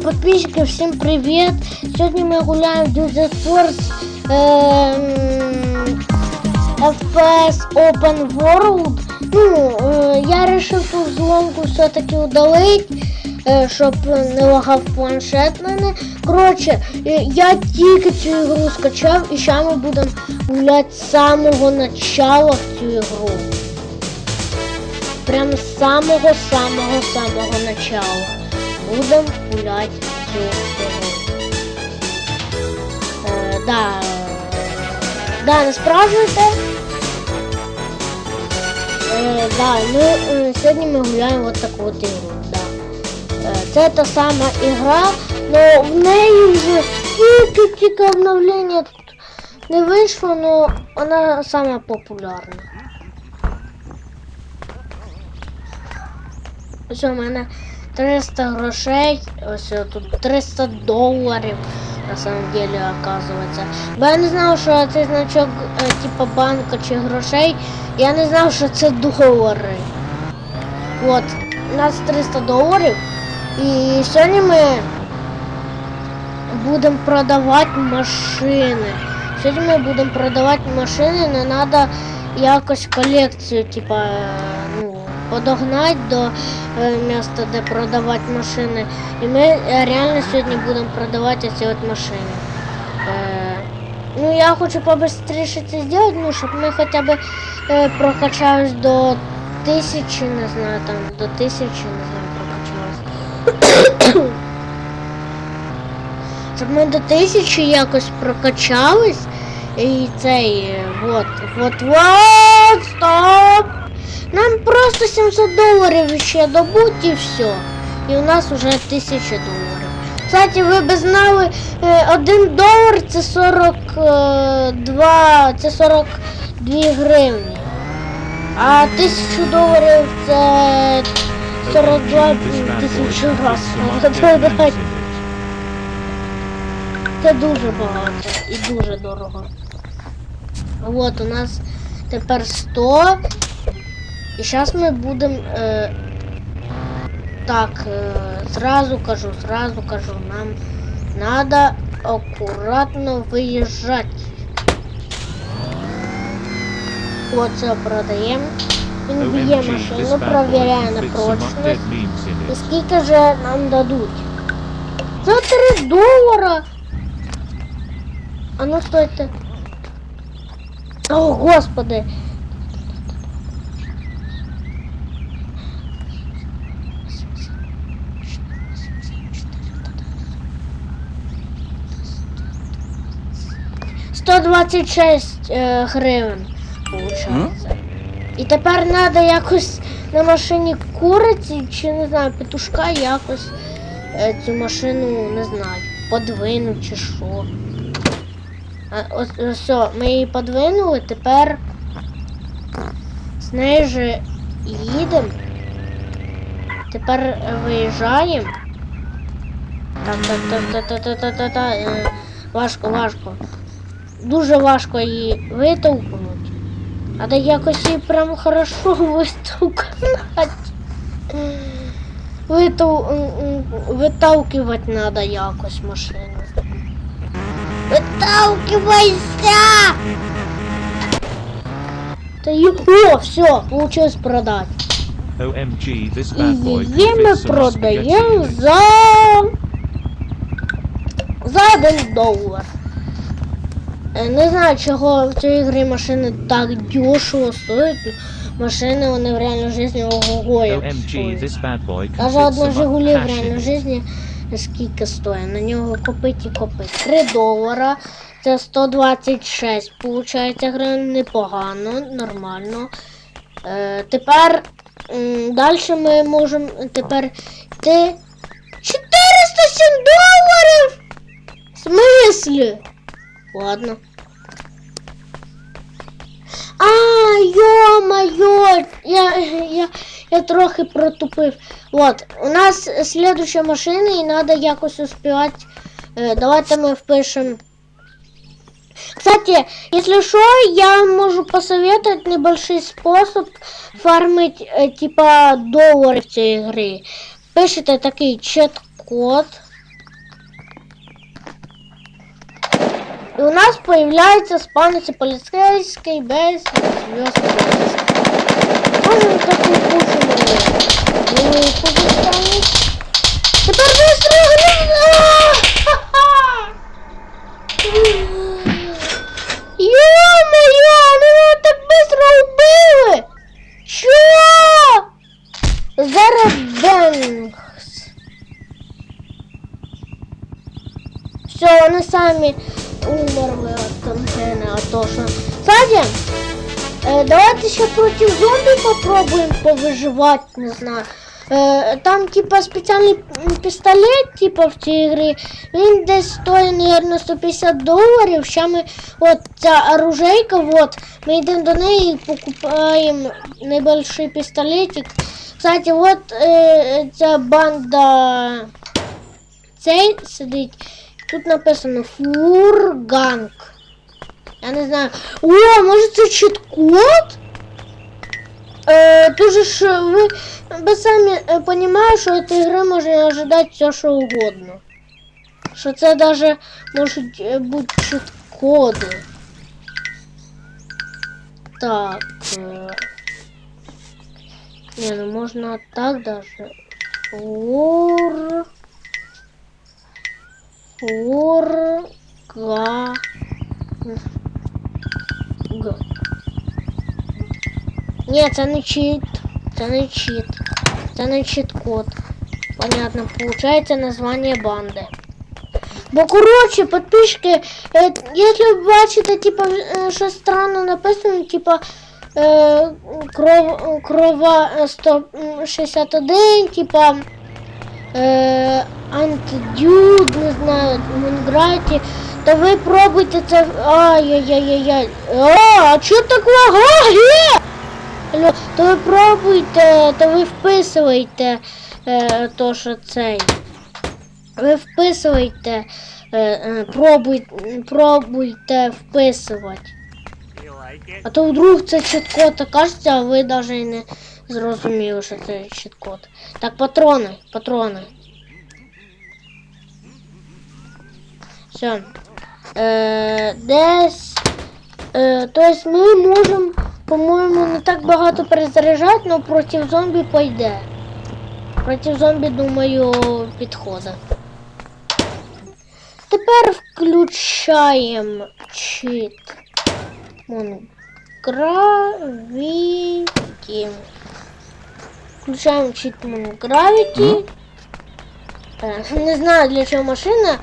подписчики, всім привіт! Сьогодні ми гуляємо в Desert Force ем, FPS Open World. Ну, е, я вирішив ту взломку все-таки удалити, е, щоб не лагав планшет мене. Коротше, е, я тільки цю ігру скачав і зараз ми будемо гуляти з самого начала в цю ігру. Прям з самого-самого-самого начала. Будем гулять. Е, да. Да, не спрашивайте. Е, да, ну е, сьогодні ми гуляємо от таку от ігру. Да. Е, це та сама ігра, але в неї вже скільки тільки обновлення тут не вийшло, але вона сама популярна. Ось у мене 300 грошей, ось тут 300 доларів, на самом деле, оказывается. Бо я не знав, що цей значок, е, типа банка чи грошей, я не знав, що це долари. От, у нас 300 доларів. І сьогодні ми будемо продавати машини. Сьогодні ми будемо продавати машини, але треба якось колекцію, типа, е, ну, подогнати до е, міста, де продавати машини. І ми е, реально сьогодні будемо продавати ці от машини. Е, ну, я хочу побыстріше це зробити, ну, щоб ми хоча б прокачались до тисячі, не знаю, там, до тисячі, не знаю, прокачались. щоб ми до тисячі якось прокачались. І цей, вот, вот, вот, стоп! Нам просто 700 доларів ще добуть і все. І у нас вже 1000 доларів. Кстати, ви б знали, е, 1 долар це 42, це 42 гривні. А 1000 доларів це 42 тисячі раз. Це дуже багато і дуже дорого. От у нас тепер 100. І зараз ми будемо. Е, так, е, зразу кажу, зразу кажу, нам треба акуратно виїжджати. Оце продаємо. Він б'є машину, bad провіряє на прочність. І скільки же нам дадуть? За 3 долара. А ну стойте. О, господи. Сто двадцять шесть е, гривень, получається. І тепер треба якось на машині куриці чи не знаю, петушка якось е, цю машину не знаю, подвинути чи що. А, ось, ось все, ми її подвинули, тепер з нею же їдемо. Тепер виїжджаємо. Так, так, так, так, так, так, так, так. е, Важко, важко. Дуже важко її витовкнути. Надо якось її прям хорошо витовкнуть. Витов... Виталкивать надо якось машину. Виталкивайся! Та й... О, все, получилось продать. OMG, this bad boy її ми продаємо за... За один долар. Е, Не знаю, чого в цій грі машини так дешево стоять. Машини вони в реальній житті ого як стоять. this bad boy can Даже fit одна Жигулі в реальній житті скільки стоїть? На нього копить і копить. 3 долара. Це 126, виходить, гривень непогано, нормально. Е, тепер далі ми можемо тепер йти 407 доларів! В смислі? Ладно. А, ё-моё, я, я, я трохи протупив. Вот, у нас следующая машина, і надо якось успівати. Е, давайте ми впишемо. Кстати, если что, я можу посоветовать небольшой способ фармить, э, типа, доллары в цій грі. Пишете такий чет-код. И у нас появляется спавнится полицейский без звезд. Можем такую кучу велику заставить. Тепер быстро Ё-моё, мене так быстро убили! Чё? Зараз Бенкс. Все, вони самі умерли від контейна, а то що. Кстати, е, давайте ще проти зомбі попробуємо повиживати, не знаю. Е, там, типа, спеціальний пістолет, типа, в цій грі, він десь стоїть, наверное, 150 доларів. Ще ми, от ця оружейка, вот, ми йдемо до неї і покупаємо небольшой пістолетик. Кстати, вот е, ця банда цей сидить. Тут написано фурганг. Я не знаю. О, може це чіт-код? Е, дуже ж ви, ви самі е, розумієте, що від ігри можна ожидати все, що угодно. Що це даже можуть е, бути чіт-коди. Так. Е, не, ну можно так даже. Фур... Г. Ні, це не чіт. Це не чіт. Це не чіт-код. Понятно, получається название банди. Бо коротше, подписчики, е, якщо ви бачите, типа, е, щось странно написано, типа кров, крова е, 161, типа е, антидюд, не знаю, Монграті, то ви пробуйте це. Ай-яй-яй-яй. А, а чого так лагає? Алло, То ви пробуйте, то ви вписуєте е, то, що цей. Ви вписуєте, е, е, пробуй, пробуйте вписувати. А то вдруг це чіткод окажеться, а ви навіть не зрозуміли, що це чіткод. Так, патрони, патрони. Все. Е, десь. Е, тобто ми можемо, по-моєму, не так багато перезаряджати, але проти зомбі пойде. Проти зомбі, думаю, підходить. Тепер включаємо чит. Gravity. Включаємо чит Gravity. Е, Не знаю для чого машина.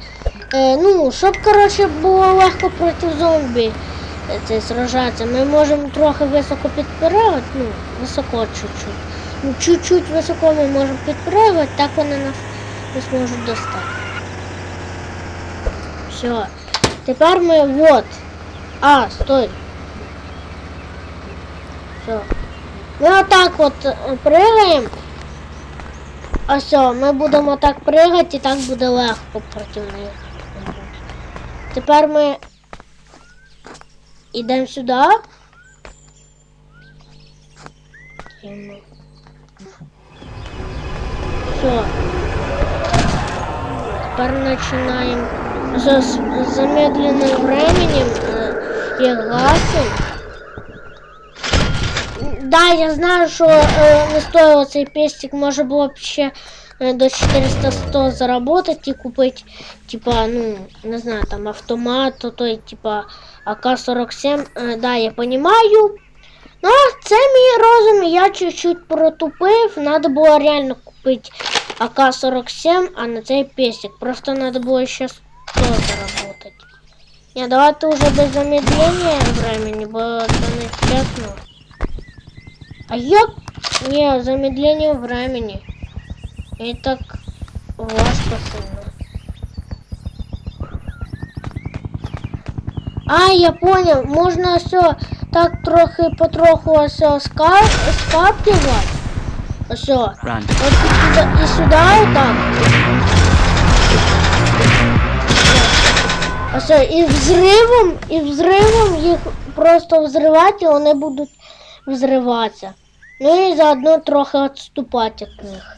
Е, ну, щоб, коротше, було легко проти зомбі е, це сражатися. Ми можемо трохи високо підпирати, ну, високо чуть-чуть. Ну, чуть-чуть високо ми можемо підпригувати, так вони нас не зможуть достати. Все. Тепер ми вот. А, стой. Все. Ми отак от е, пригаємо. А все, ми будемо так пригати і так буде легко проти них. Тепер ми йдемо сюди. Все. Тепер починаємо за с- замедленным временем э, и гасим. Да, я знаю, що е, не стоило цей пестик, може було б ще е, до 400-100 заработать і купити, типа, ну, не знаю, там автомат, то той, типа, АК-47. Е, да, я понимаю. Ну, це мій розум, і я чуть-чуть протупив. Надо було реально купити АК-47, а на цей пестик. Просто надо було ще 100 заработать. Не, давайте уже без замедления времени, бо це не чесно. А як? Не, замедление времени. І так важко сильно. А, я понял, можна все так трохи потроху все ска... скаптувати. Все. Run. От і сюди, і сюди, і так. А все, і взривом, і взривом їх просто взривати, вони будуть взриватися. Ну і заодно трохи відступати від них.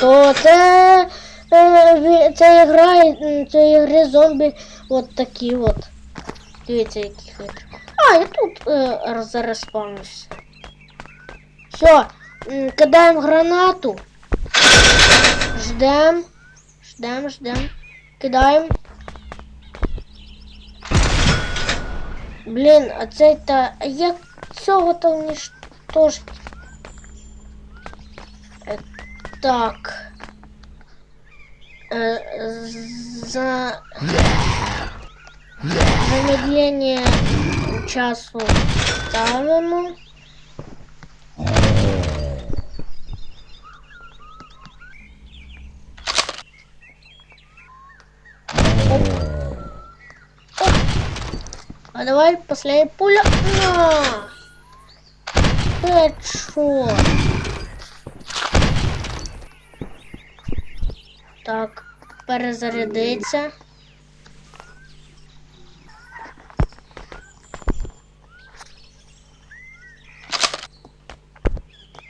То це, е, це ігра, це ігри зомбі от такі от. Дивіться, який хитрий. А, я тут е, зараз спавнився. Все, кидаємо гранату. Ждем. Ждем, ждем. Кидаємо. Блін, а цей та. Як цього то уничтожить? Е, Так. Е, за замедление часу ставимо. Оп. Оп. А давай последняя пуля. На! Хедшот. Так, перезарядиться.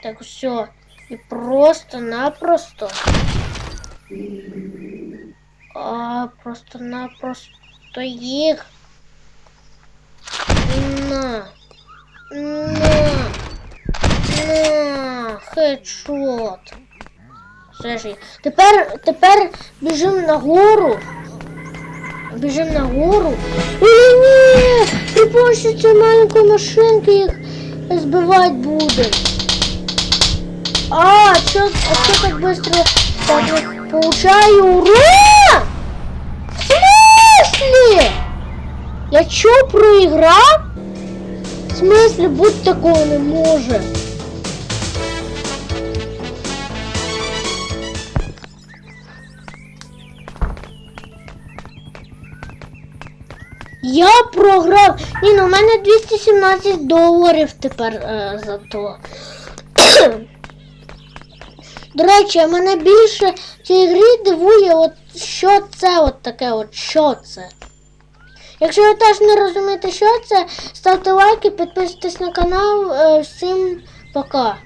Так, все. І просто-напросто. А, просто-напросто їх. На. На. На. Хедшот. Все ж. є. Тепер, тепер біжимо нагору. Біжимо нагору. Ой, ні! При помощі цієї маленької машинки їх збивати будемо. А, чё, а чё так быстро так вот получаю урон? В смысле? Я чё, проиграл? В смысле, будь такого не може. Я програв. Ні, ну у мене 217 доларів тепер е, за то. До речі, мене більше в цій грі дивує, от що це от таке, от що це. Якщо ви теж не розумієте, що це, ставте лайки, підписуйтесь на канал. Е, Всім пока.